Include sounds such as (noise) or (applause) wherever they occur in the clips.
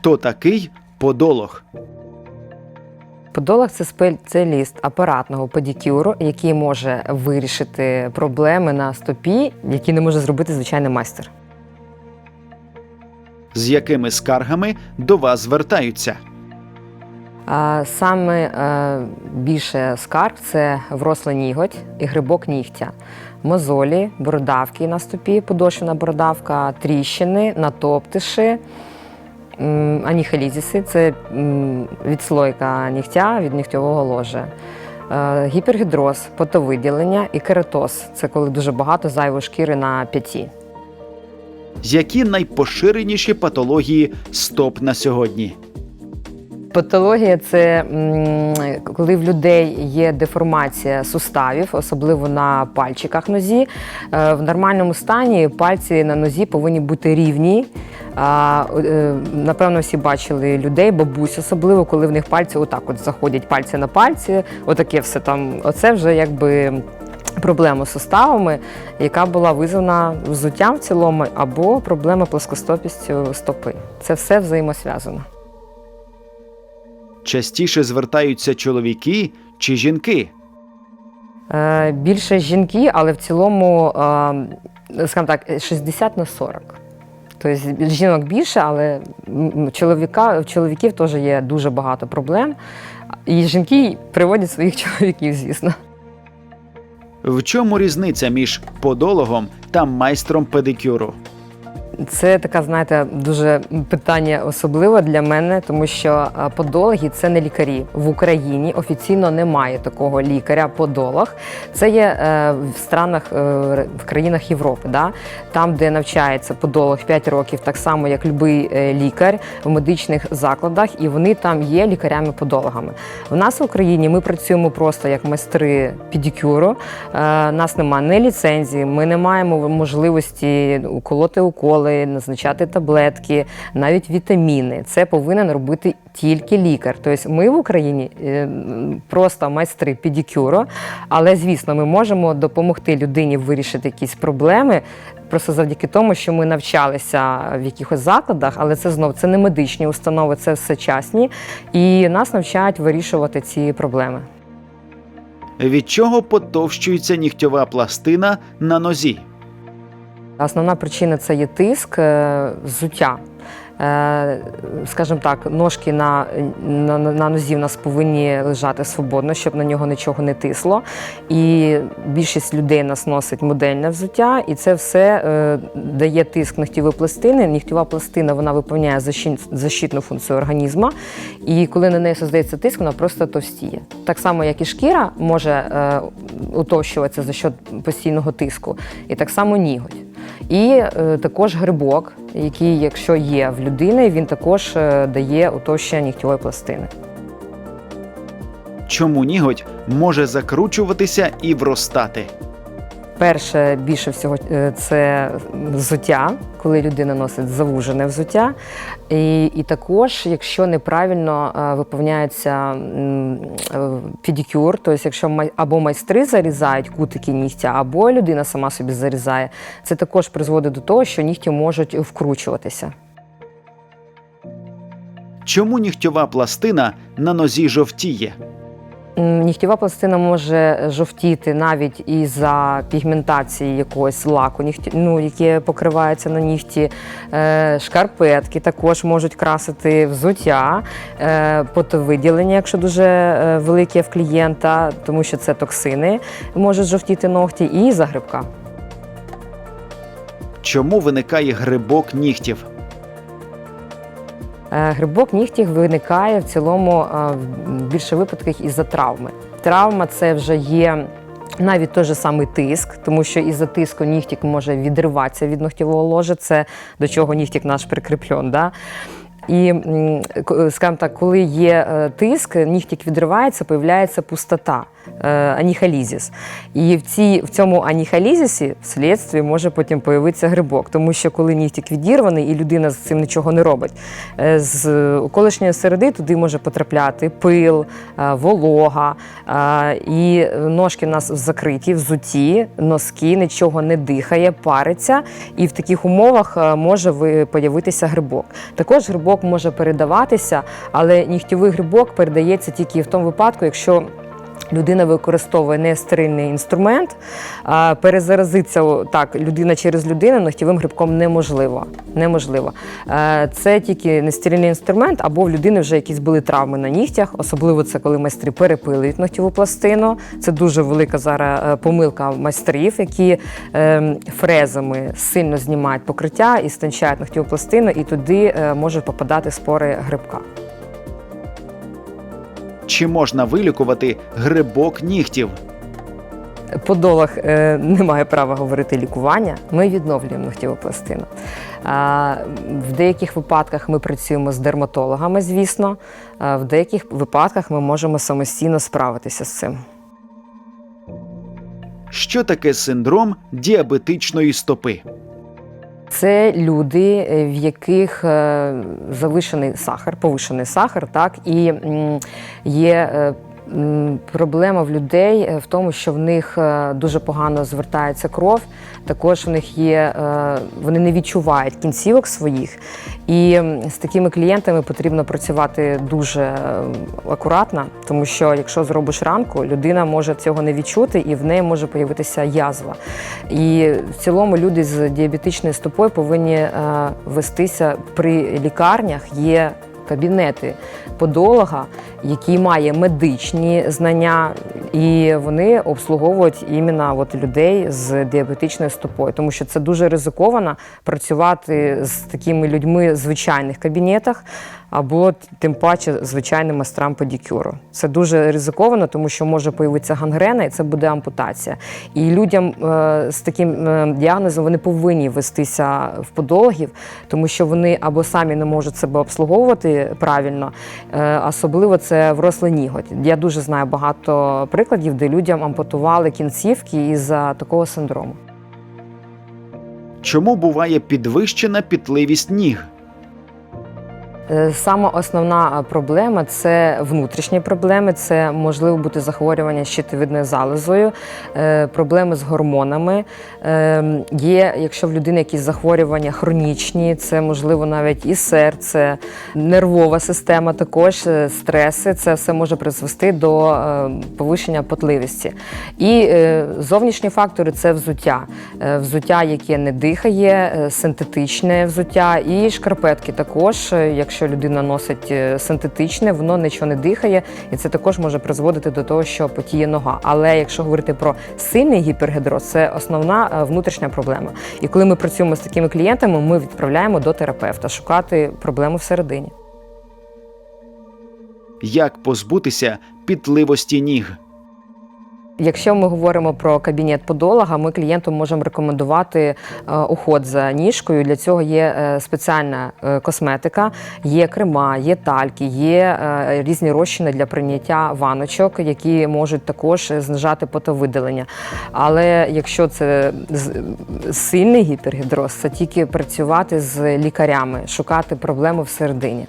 Хто такий подолог? Подолог це спеціаліст апаратного педикюру, який може вирішити проблеми на стопі, які не може зробити звичайний майстер. З якими скаргами до вас звертаються? А Саме е, більше скарг це врослий ніготь і грибок нігтя, мозолі, бородавки на стопі, подошвена бородавка, тріщини, натоптиші, м, аніхалізіси це відслойка нігтя від нігтьового ложа. Е, Гіпергідроз, потовиділення і кератоз це коли дуже багато зайвої шкіри на п'яті. Які найпоширеніші патології стоп на сьогодні? Патологія це коли в людей є деформація суставів, особливо на пальчиках нозі. Е, В нормальному стані пальці на нозі повинні бути рівні. А, е, Напевно, всі бачили людей, бабусь, особливо, коли в них пальці отак от заходять пальці на пальці, отаке все там. Оце вже якби. Проблема з суставами, яка була визвана взуттям в цілому, або проблема плоскостопістю стопи. Це все взаємосв'язано. Частіше звертаються чоловіки чи жінки? Е, Більше жінки, але в цілому, е, скажімо так, 60 на 40. Тобто жінок більше, але чоловіка, чоловіків теж є дуже багато проблем. І жінки приводять своїх (laughs) чоловіків, звісно. В чому різниця між подологом та майстром педикюру? Це така, знаєте, дуже питання особливе для мене, тому що е, подологи це не лікарі. В Україні офіційно немає такого лікаря-подолог. Це є е, в странах, е, в країнах Європи, да? там, де навчається подолог 5 років, так само як будь-який лікар в медичних закладах, і вони там є лікарями-подологами. В нас в Україні ми працюємо просто як майстри педикюру. Е, нас немає ні ліцензії, ми не маємо можливості уколоти уколи, назначати таблетки, навіть вітаміни. Це повинен робити тільки лікар. Тобто ми в Україні е, просто майстри педикюру, але звісно, ми можемо допомогти людині вирішити якісь проблеми. Просто завдяки тому, що ми навчалися в якихось закладах, але це знов це не медичні установи, це все частні, і нас навчають вирішувати ці проблеми. Від чого потовщується нігтьова пластина на нозі? Основна причина це є тиск, е, взуття. Е, Скажімо так, ножки на, на, на нозі в нас повинні лежати свободно, щоб на нього нічого не тисло. І більшість людей нас носить модельне взуття, і це все е, дає тиск нігтєвої пластини. Нігтєва пластина вона виповняє защитну функцію організму. І коли на неї создається тиск, вона просто товстіє. Так само, як і шкіра може е, утовщуватися за счет постійного тиску, і так само ніготь. І е, також грибок, який, якщо є в людини, він також е, дає утовщення нігтєвої пластини. Чому ніготь може закручуватися і вростати? Перше, більше всього, е, це взуття, коли людина носить завужене взуття. І, і також, якщо неправильно е, виповняється е, педикюр, тобто якщо або майстри зарізають кутики нігтя, або людина сама собі зарізає, це також призводить до того, що нігті можуть вкручуватися. Чому нігтьова пластина на нозі жовтіє? Нігтєва пластина може жовтіти навіть із-за пігментації якогось лаку, ну, яке покривається на нігті. Е, шкарпетки також можуть красити взуття, е, потовиділення, якщо дуже е, велике в клієнта, тому що це токсини, можуть жовтіти ногті, і за грибка. Чому виникає грибок нігтів? Е, Грибок нігтів виникає в цілому е, в більше випадках із-за травми. Травма це вже є. Навіть той же самий тиск, тому що із-за тиску нігтік може відриватися від ногтєвого ложа, це до чого нігтік наш прикріплен. Да? І, скажімо так, коли є е, тиск, нігтік відривається, появляється пустота, е, аніхалізіс. І в, цій, в цьому аніхалізісі вслідстві може потім появитися грибок, тому що коли нігтік відірваний і людина з цим нічого не робить, е, з околишньої середи туди може потрапляти пил, волога, і ножки в нас закриті, взуті, носки, нічого не дихає, париться, і в таких умовах може появитися грибок. Також грибок грибок може передаватися, але нігтєвий грибок передається тільки в тому випадку, якщо людина використовує нестерильний інструмент, а перезаразитися так, людина через людину ногтєвим грибком неможливо. неможливо. Е, Це тільки нестерильний інструмент, або в людини вже якісь були травми на нігтях, особливо це коли майстри перепилюють ногтєву пластину. Це дуже велика зараз е, помилка майстрів, які е, фрезами сильно знімають покриття і стончають ногтєву пластину, і туди е, можуть попадати спори грибка. Чи можна вилікувати грибок нігтів? Подолах е, не має права говорити лікування. Ми відновлюємо ногтєву пластину. А, в деяких випадках ми працюємо з дерматологами, звісно. А, в деяких випадках ми можемо самостійно справитися з цим. Що таке синдром діабетичної стопи? Це люди, е, в яких е, завишений сахар, повишений сахар, так і є. Проблема в людей е, в тому, що в них е, дуже погано звертається кров. Також в них є, е, вони не відчувають кінцівок своїх. І з такими клієнтами потрібно працювати дуже акуратно, тому що якщо зробиш ранку, людина може цього не відчути і в неї може появитися язва. І в цілому люди з діабетичною стопою повинні вестися при лікарнях. Є кабінети подолога, який має медичні знання, і вони обслуговують іменно от людей з діабетичною стопою, тому що це дуже ризиковано працювати з такими людьми в звичайних кабінетах. Або тим паче звичайним майстрам педикюру. Це дуже ризиковано, тому що може появитися гангрена, і це буде ампутація. І людям е, з таким е, діагнозом вони повинні вестися в подологів, тому що вони або самі не можуть себе обслуговувати правильно, е, особливо це врослий ніготь. Я дуже знаю багато прикладів, де людям ампутували кінцівки із-за такого синдрому. Чому буває підвищена пітливість ніг? Е, Сама основна е, проблема це внутрішні проблеми, це можливо бути захворювання щитовидною залозою, е, проблеми з гормонами. Е, Є, якщо в людини якісь захворювання хронічні, це можливо навіть і серце, нервова система, також стреси. Це все може призвести до е, повищення потливості. І зовнішні фактори це взуття. Взуття, яке не дихає, синтетичне взуття, і шкарпетки також, е, якщо людина носить е, синтетичне, воно нічого не дихає, і це також може призводити до того, що потіє нога. Але якщо говорити про сильний гіпергідроз, це основна е, внутрішня проблема. І коли ми працюємо з такими клієнтами, ми відправляємо до терапевта шукати проблему всередині. Як позбутися пітливості ніг? Якщо ми говоримо про кабінет подолога, ми клієнту можемо рекомендувати е, уход за ніжкою. Для цього є е, спеціальна е, косметика, є крема, є тальки, є різні розчини для прийняття ваночок, які можуть також знижати потовидалення. Але якщо це сильний гіпергідроз, це тільки працювати з лікарями, шукати проблему всередині.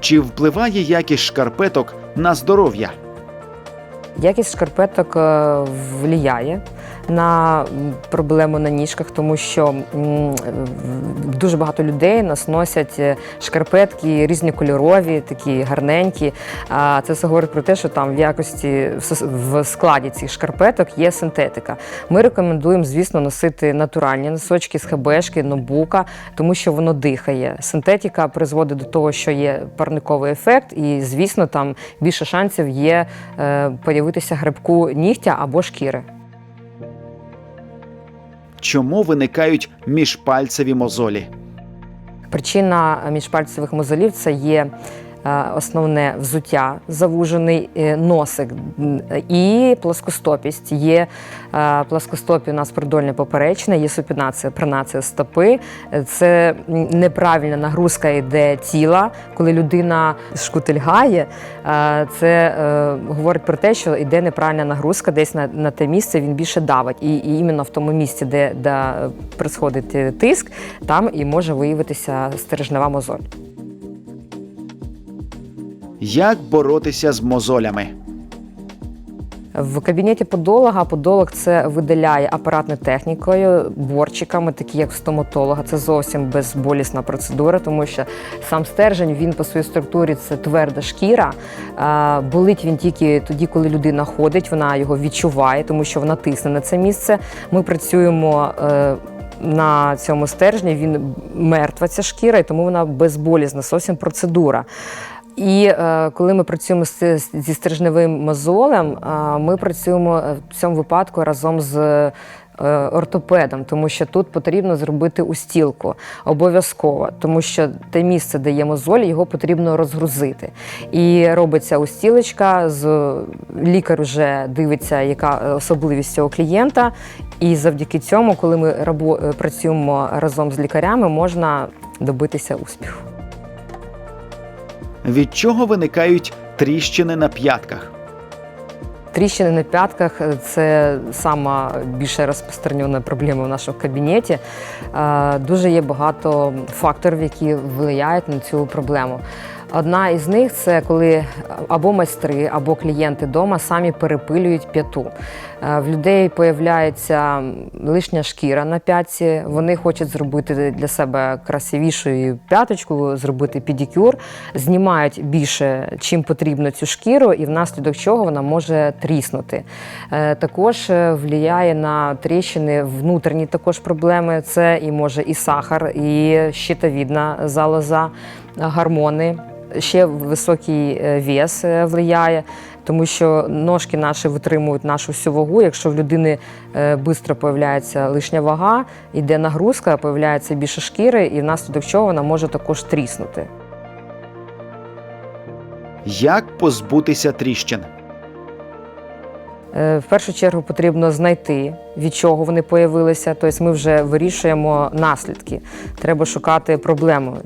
Чи впливає якість шкарпеток на здоров'я? Якість шкарпеток е, влияє на проблему на ніжках, тому що дуже багато людей нас носять е, шкарпетки різнокольорові, такі гарненькі. Це все говорить про те, що там в якості в складі цих шкарпеток є синтетика. Ми рекомендуємо, звісно, носити натуральні носочки з хебешки, нобука, тому що воно дихає. Синтетика призводить до того, що є парниковий ефект, і звісно, там більше шансів є е, появитися грибку нігтя або шкіри. Чому виникають міжпальцеві мозолі? Причина міжпальцевих мозолів це є основне взуття, завужений е, носик і плоскостопість. Є плоскостопі у нас продольне поперечне, є супінація, пронація стопи. Е, Це неправильна нагрузка йде тіла, коли людина шкутильгає. Це е, говорить про те, що йде неправильна нагрузка десь на, на те місце, він більше давить. І, і іменно в тому місці, де, де происходить тиск, там і може виявитися стережнева мозоль. Як боротися з мозолями? В кабінеті подолога подолог це видаляє апаратною технікою, борчиками, такі як стоматолога. Це зовсім безболісна процедура, тому що сам стержень він по своїй структурі це тверда шкіра. Болить він тільки тоді, коли людина ходить, вона його відчуває, тому що вона тисне на це місце. Ми працюємо. е, на цьому стержні він мертва ця шкіра, і тому вона безболісна, зовсім процедура. І е, коли ми працюємо з, зі стержневим мозолем, е, ми працюємо в цьому випадку разом з е, ортопедом, тому що тут потрібно зробити устілку обов'язково, тому що те місце, де є мозоль, його потрібно розгрузити. І робиться устілочка, з лікар вже дивиться, яка особливість цього клієнта. І завдяки цьому, коли ми рабо- працюємо разом з лікарями, можна добитися успіху. Від чого виникають тріщини на п'ятках? Тріщини на п'ятках це сама більше розпространена проблема в нашому кабінеті. Е, Дуже є багато факторів, які впливають на цю проблему. Одна із них це коли або майстри, або клієнти вдома самі перепилюють п'яту. Е, В людей появляється лишня шкіра на п'ятці. Вони хочуть зробити для себе красивішу п'яточку, зробити педикюр, знімають більше, чим потрібно цю шкіру, і внаслідок чого вона може тріснути. Е, Також е, впливає на тріщини внутрішні також проблеми. Це і може і сахар, і щитовідна залоза, гормони. Ще високий е, вес е, впливає, тому що ножки наші витримують нашу всю вагу. Якщо в людини швидко появляється лишня вага, йде нагрузка, появляється більше шкіри, і внаслідок чого вона може також тріснути. Як позбутися тріщин? Е, В першу чергу потрібно знайти, від чого вони появилися. Тобто ми вже вирішуємо наслідки. Треба шукати проблему,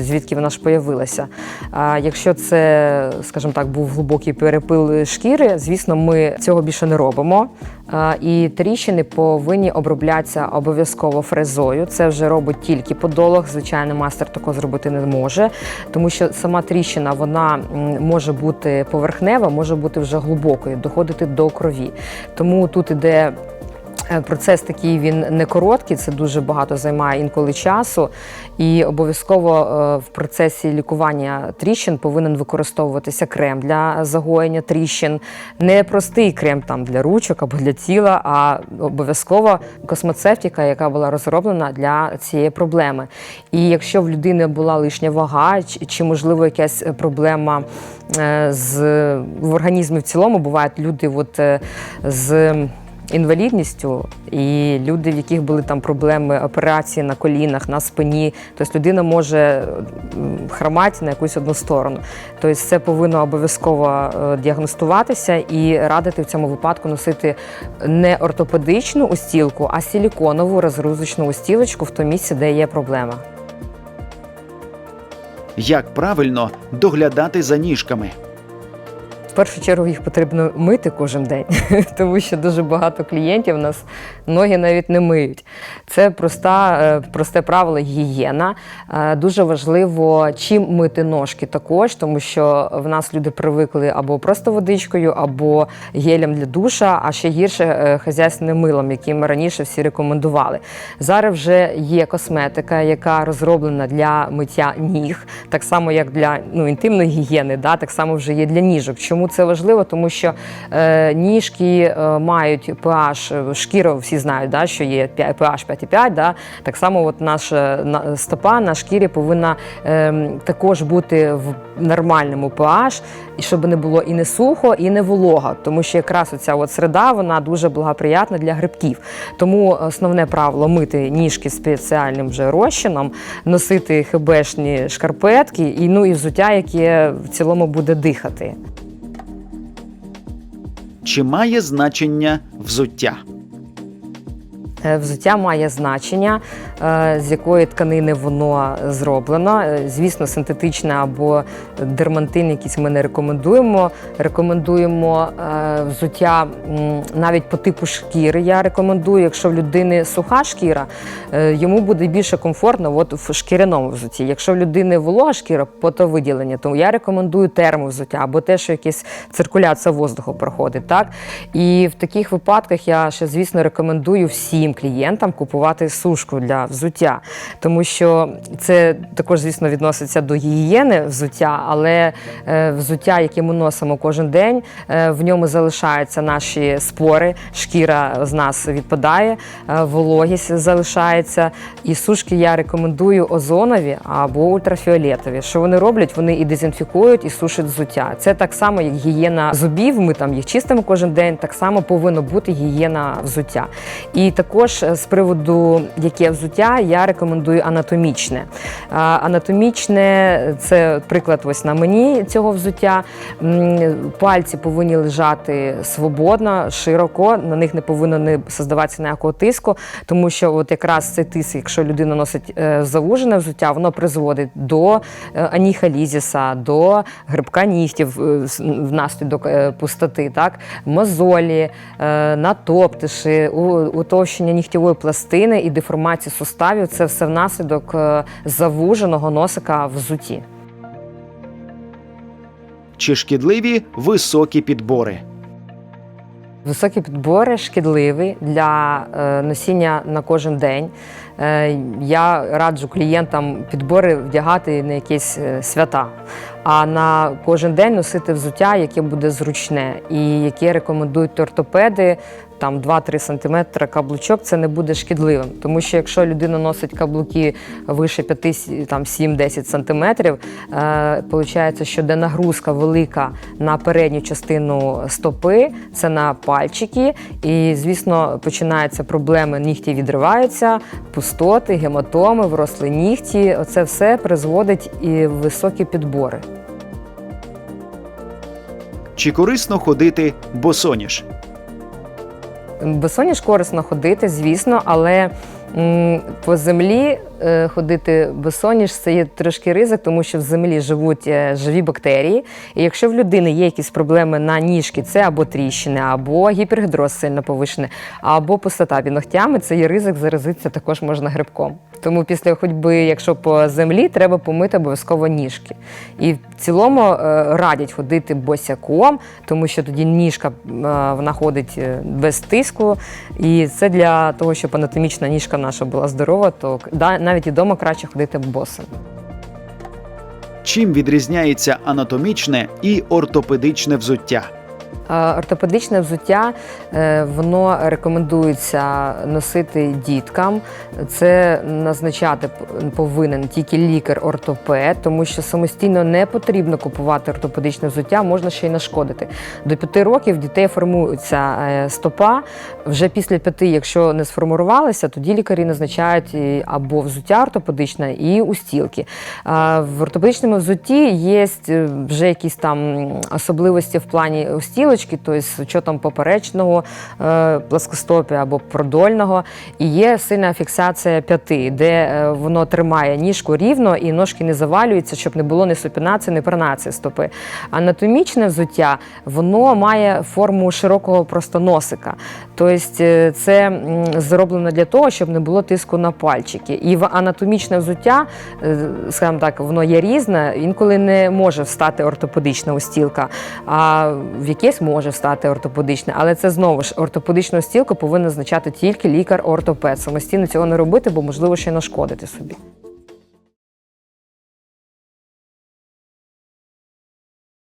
звідки вона ж появилася. А якщо це, скажімо так, був глибокий перепил шкіри, звісно, ми цього більше не робимо. І тріщини повинні оброблятися обов'язково фрезою. Це вже робить тільки подолог. Звичайно, мастер такого зробити не може, тому що сама тріщина вона може бути поверхнева, може бути вже глибокою, доходити до крові. Тому тут іде. Е, Процес такий він не короткий, це дуже багато займає інколи часу. І обов'язково е, в процесі лікування тріщин повинен використовуватися крем для загоєння тріщин. Не простий крем там для ручок або для тіла, а обов'язково космоцевтика, яка була розроблена для цієї проблеми. І якщо в людини була лишня вага, чи, можливо якась проблема е, з в організмі в цілому, бувають люди, от з інвалідністю, і люди, в яких були там проблеми операції на колінах, на спині. Тобто людина може хромати на якусь одну сторону. Тобто це повинно обов'язково е, діагностуватися і радити в цьому випадку носити не ортопедичну устілку, а силіконову розгрузочну устілочку в тому місці, де є проблема. Як правильно доглядати за ніжками? Першу чергу їх потрібно мити кожен день, (laughs) тому що дуже багато клієнтів у нас ноги навіть не миють. Це проста, е, просте правило гігієна. Е, Дуже важливо, чим мити ножки також, тому що в нас люди привикли або просто водичкою, або гелем для душа, а ще гірше е, хазяйственним милом, яким раніше всі рекомендували. Зараз вже є косметика, яка розроблена для миття ніг, так само як для ну, інтимної гігієни, да, так само вже є для ніжок. Чому це важливо? Тому що е, ніжки е, мають pH, е, шкіра, всі знають, да, що є pH 5,5, да, так само от наша на, стопа на шкірі повинна е, також бути в нормальному pH, щоб не було і не сухо, і не волога, тому що якраз оця от середа вона дуже благоприятна для грибків. Тому основне правило мити ніжки спеціальним вже розчином, носити хебешні шкарпетки і ну і взуття, яке в цілому буде дихати. Чи має значення взуття? Е, Взуття має значення, е, з якої тканини воно зроблено. Е, Звісно, синтетичне або дермантин, якийсь ми не рекомендуємо. Рекомендуємо взуття навіть по типу шкіри. Я рекомендую, якщо в людини суха шкіра, йому буде більше комфортно от в шкіряному взутті. Якщо в людини волога шкіра, потовиділення, то я рекомендую термовзуття або те, що якась циркуляція воздуху проходить. Так? І в таких випадках я ще, звісно, рекомендую всім клієнтам купувати сушку для взуття, тому що це також, звісно, відноситься до гігієни взуття, але е, взуття, яке ми носимо кожен день, е, в ньому залишаються наші спори, шкіра з нас відпадає, е, вологість залишається. І сушки я рекомендую озонові або ультрафіолетові. Що вони роблять? Вони і дезінфікують, і сушать взуття. Це так само, як гігієна зубів. Ми там їх чистимо кожен день. Так само повинно бути гігієна взуття. І також е, з приводу яке взуття, я рекомендую анатомічне. Анатомічне це приклад ось на мені цього взуття. Пальці повинні лежати свободно, широко, на них не повинно не создаватися ніякого тиску, тому що от якраз цей тиск, якщо людина носить е, завужене взуття, воно призводить до е, аніхалізіса, до грибка нігтів внаслідок пустоти, так? мозолі, натоптиші, у- утовщення нігтєвої пластини і деформації суставів це все внаслідок е, завуженого носика в взутті. Чи шкідливі високі підбори? Високі підбори шкідливі для е, носіння на кожен день. Е, я раджу клієнтам підбори вдягати на якісь свята, а на кожен день носити взуття, яке буде зручне, і яке рекомендують ортопеди. Там 2-3 см каблучок це не буде шкідливим. Тому що якщо людина носить каблуки вище 5-7-10 см, виходить, що де нагрузка велика на передню частину стопи, це на пальчики. І, звісно, починаються проблеми, нігті відриваються, пустоти, гематоми, вросли нігті. Оце все призводить і в високі підбори. Чи корисно ходити босоніж? Босоніж корисно ходити, звісно, але по землі е, ходити безсоніж це є трошки ризик, тому що в землі живуть е, живі бактерії. І якщо в людини є якісь проблеми на ніжки, це або тріщини, або гіпергідроз сильно повишений, або пустота під ногтями, це є ризик заразитися також можна грибком. Тому після ходьби, якщо по землі, треба помити обов'язково ніжки. І в цілому е, радять ходити босяком, тому що тоді ніжка е, вона е, без тиску. І це для того, щоб анатомічна ніжка наша була здорова, то навіть і вдома краще ходити босим. Чим відрізняється анатомічне і ортопедичне взуття? Е, Ортопедичне взуття е, воно рекомендується носити діткам. Це назначати повинен тільки лікар-ортопед, тому що самостійно не потрібно купувати ортопедичне взуття, можна ще й нашкодити. До п'яти років дітей формується е, стопа. Вже після п'яти, якщо не сформувалися, тоді лікарі назначають або взуття ортопедичне, і устілки. В ортопедичному взутті є вже якісь там особливості в плані устілочки, тобто з учетом поперечного е, плоскостопія або продольного. І є сильна фіксація п'яти, де е, воно тримає ніжку рівно і ножки не завалюються, щоб не було ні супінації, ні пронації стопи. Анатомічне взуття воно має форму широкого просто носика. Тобто е, це зроблено для того, щоб не було тиску на пальчики. І в анатомічне взуття, скажімо так, воно є різне, інколи не може встати ортопедична устілка, а в якесь може стати ортопедичне. Але це знову ж ортопедичну стілку повинен означати тільки лікар-ортопед. Самостійно цього не робити, бо можливо ще нашкодити собі.